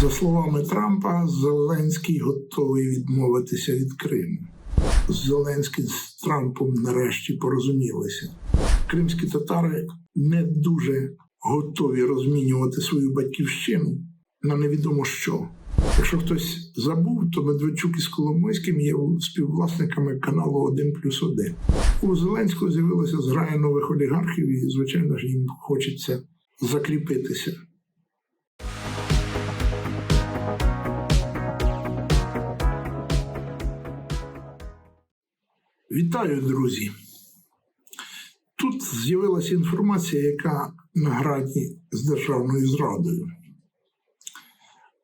За словами Трампа, Зеленський готовий відмовитися від Криму. Зеленський з Трампом нарешті порозумілися. Кримські татари не дуже готові розмінювати свою батьківщину на невідомо що. Якщо хтось забув, то Медведчук із Коломойським є співвласниками каналу 1 плюс 1. У Зеленського з'явилася зграя нових олігархів, і, звичайно ж, їм хочеться закріпитися. Вітаю, друзі! Тут з'явилася інформація, яка на грані з державною зрадою.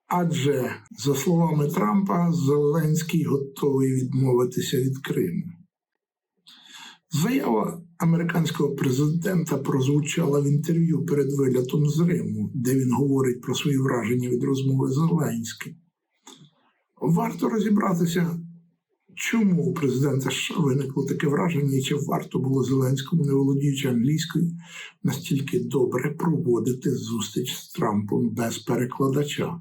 Адже, за словами Трампа, Зеленський готовий відмовитися від Криму. Заява американського президента прозвучала в інтерв'ю перед вилітом з Риму, де він говорить про свої враження від розмови з Зеленським. Варто розібратися, чому у президента США виникло таке враження, чи варто було Зеленському, не володіючи англійською, настільки добре проводити зустріч з Трампом без перекладача.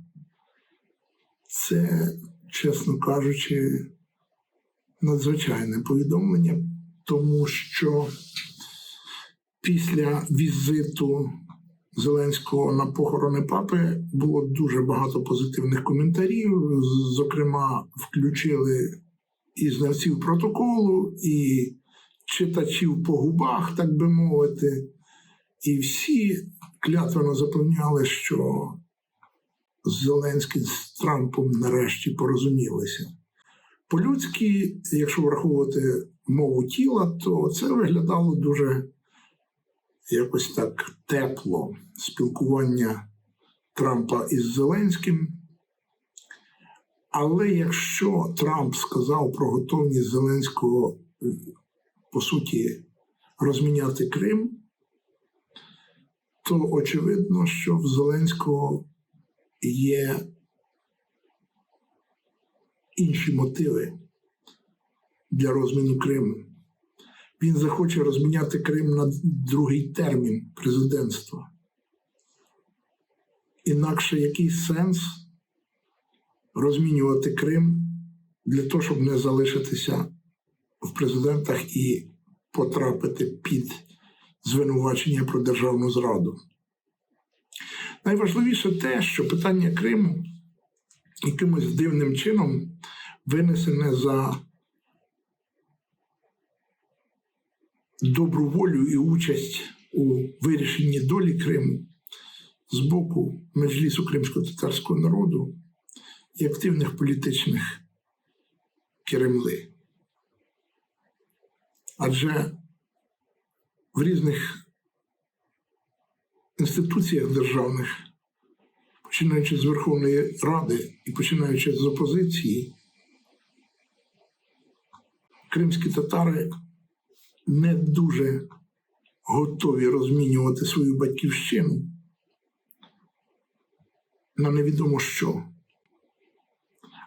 Це, чесно кажучи, надзвичайне повідомлення, тому що після візиту Зеленського на похорони папи було дуже багато позитивних коментарів. Зокрема, включили і знавців протоколу, і читачів по губах, так би мовити. І всі клятвено запевняли, що Зеленський з Трампом нарешті порозумілися. По-людськи, якщо враховувати мову тіла, то це виглядало дуже якось так тепло спілкування Трампа із Зеленським. Але якщо Трамп сказав про готовність Зеленського, по суті, розміняти Крим, то очевидно, що в Зеленського є інші мотиви для розміну Криму. Він захоче розміняти Крим на другий термін президентства. Інакше який сенс розмінювати Крим для того, щоб не залишитися в президентах і потрапити під звинувачення про державну зраду. Найважливіше те, що питання Криму якимось дивним чином винесене за добру волю і участь у вирішенні долі Криму з боку Меджлісу кримсько-татарського народу і активних політичних Кремли. Адже в різних інституціях державних, починаючи з Верховної Ради і починаючи з опозиції, кримські татари не дуже готові розмінювати свою батьківщину на невідомо що.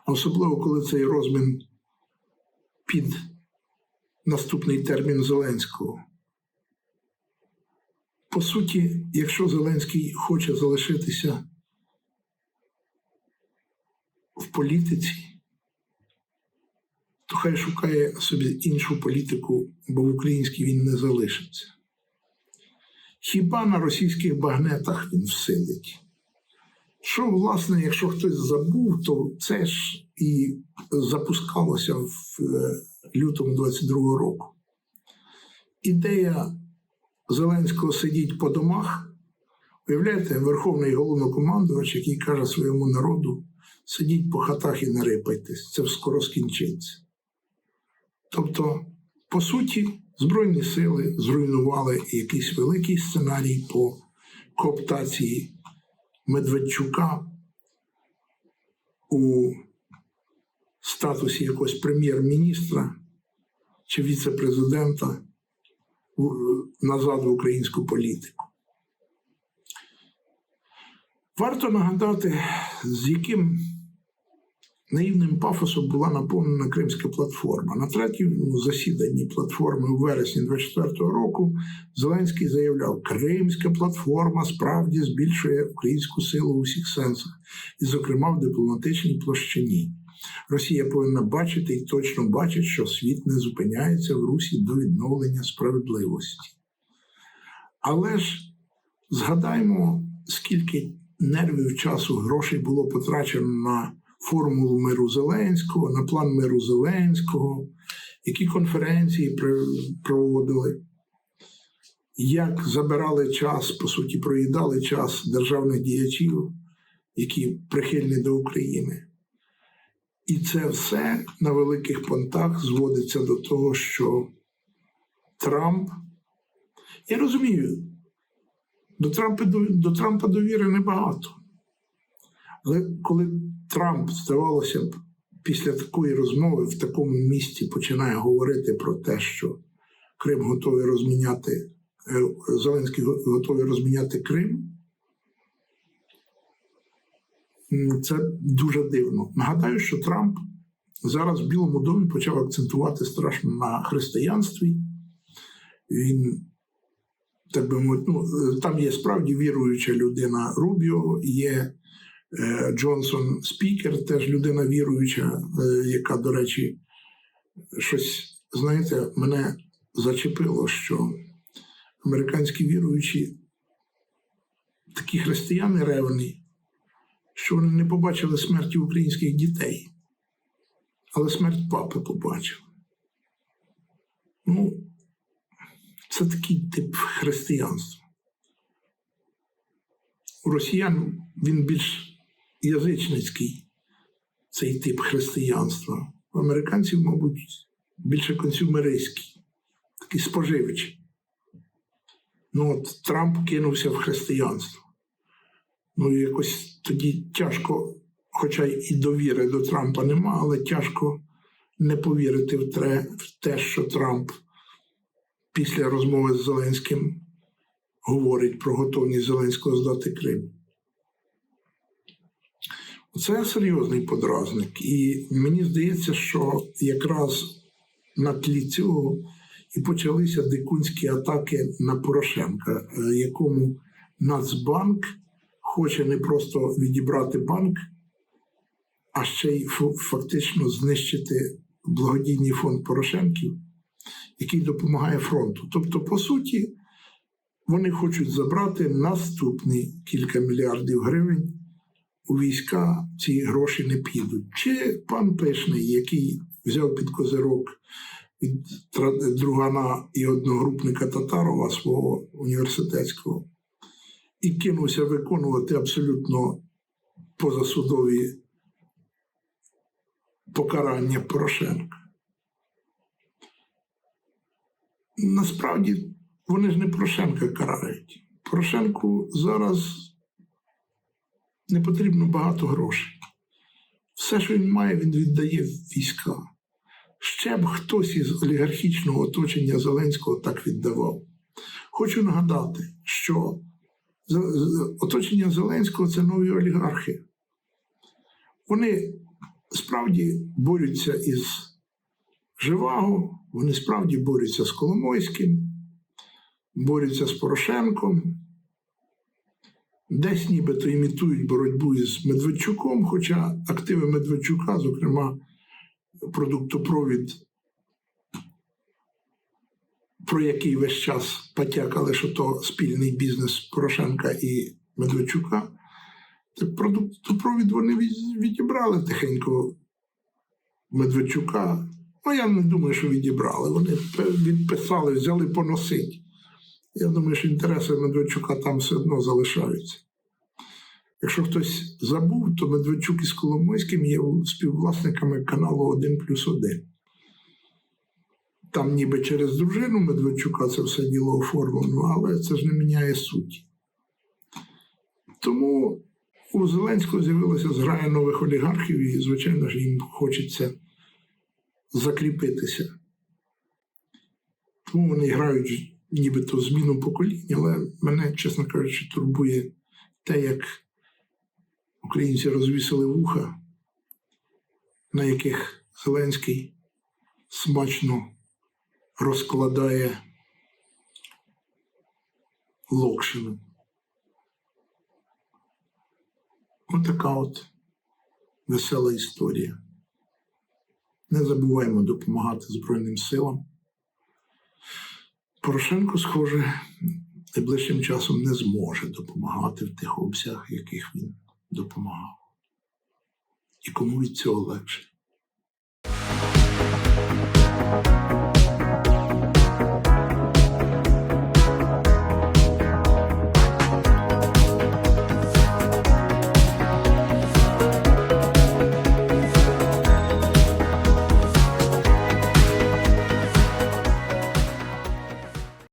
Особливо, коли цей розмін під наступний термін Зеленського. По суті, якщо Зеленський хоче залишитися в політиці, то хай шукає собі іншу політику, бо в українській він не залишиться. Хіба на російських багнетах він всидить? Що, власне, якщо хтось забув, то це ж і запускалося в е, лютому 22-го року. Ідея Зеленського сидіть по домах. Уявляєте, Верховний головнокомандувач, який каже своєму народу: сидіть по хатах і не рипайтесь, це скоро скінчиться. Тобто, по суті, Збройні сили зруйнували якийсь великий сценарій по кооптації Медведчука у статусі якогось прем'єр-міністра чи віце-президента назад в українську політику. Варто нагадати, з яким наївним пафосом була наповнена Кримська платформа. На третьому засіданні платформи у вересні 24-го року Зеленський заявляв, Кримська платформа справді збільшує українську силу у всіх сенсах, і, зокрема, в дипломатичній площині. Росія повинна бачити і точно бачить, що світ не зупиняється в русі до відновлення справедливості. Але ж згадаймо, скільки нервів часу грошей було потрачено на формулу миру Зеленського, на план миру Зеленського, які конференції проводили, як забирали час, по суті, проїдали час державних діячів, які прихильні до України. І це все на великих понтах зводиться до того, що Трамп. Я розумію, до Трампа, до Трампа довіри небагато. Але коли Трамп, здавалося б, після такої розмови в такому місці починає говорити про те, що Крим готовий розміняти, е, Зеленський готовий розміняти Крим, це дуже дивно. Нагадаю, що Трамп зараз в Білому домі почав акцентувати страшно на християнстві. Він так би мовити, ну, е, там є справді віруюча людина Рубіо, є Джонсон спікер, теж людина віруюча, е, яка, до речі, щось, знаєте, мене зачепило, що американські віруючі такі християни ревні, що вони не побачили смерті українських дітей, але смерть папи побачили. Ну, це такий тип християнства. У росіян він більш язичницький, цей тип християнства. У американців, мабуть, більше консюмеристський, такий споживчий. Ну, от Трамп кинувся в християнство. Ну, якось тоді тяжко, хоча і довіри до Трампа нема, але тяжко не повірити в те, в те що Трамп після розмови з Зеленським говорить про готовність Зеленського здати Крим. Це серйозний подразник. І мені здається, що якраз на тлі цього і почалися дикунські атаки на Порошенка, е, якому Нацбанк хоче не просто відібрати банк, а ще й фактично знищити благодійний фонд Порошенків, який допомагає фронту. Тобто, по суті, вони хочуть забрати наступні кілька мільярдів гривень у війська ці гроші не підуть. Чи пан Пишний, який взяв під козирок від другана і одногрупника Татарова свого університетського, і кинувся виконувати абсолютно позасудові покарання Порошенка. Насправді вони ж не Порошенка карають. Порошенку зараз не потрібно багато грошей. Все, що він має, він віддає війська. Ще б хтось із олігархічного оточення Зеленського так віддавав. Хочу нагадати, що оточення Зеленського це нові олігархи. Вони справді борються із Живаго, вони справді борються з Коломойським, борються з Порошенком, десь нібито імітують боротьбу із Медведчуком, хоча активи Медведчука, зокрема, продуктопровід, про який весь час потякали, що то спільний бізнес Порошенка і Медведчука, так продуктопровід вони відібрали тихенько Медведчука. Ну, я не думаю, що відібрали. Вони відписали, взяли поносить. Я думаю, що інтереси Медведчука там все одно залишаються. Якщо хтось забув, то Медведчук із Коломойським є співвласниками каналу 1 плюс 1. Там ніби через дружину Медведчука це все діло оформлено, але це ж не міняє суті. Тому у Зеленського з'явилася зграя нових олігархів, і, звичайно ж, їм хочеться закріпитися. Тому вони грають нібито зміну покоління, але мене, чесно кажучи, турбує те, як українці розвісили вуха на яких Зеленський смачно розкладає локшину. Отака от весела історія. Не забуваємо допомагати Збройним силам. Порошенко, схоже, найближчим часом не зможе допомагати в тих обсягах, яких він допомагав. І кому від цього легше?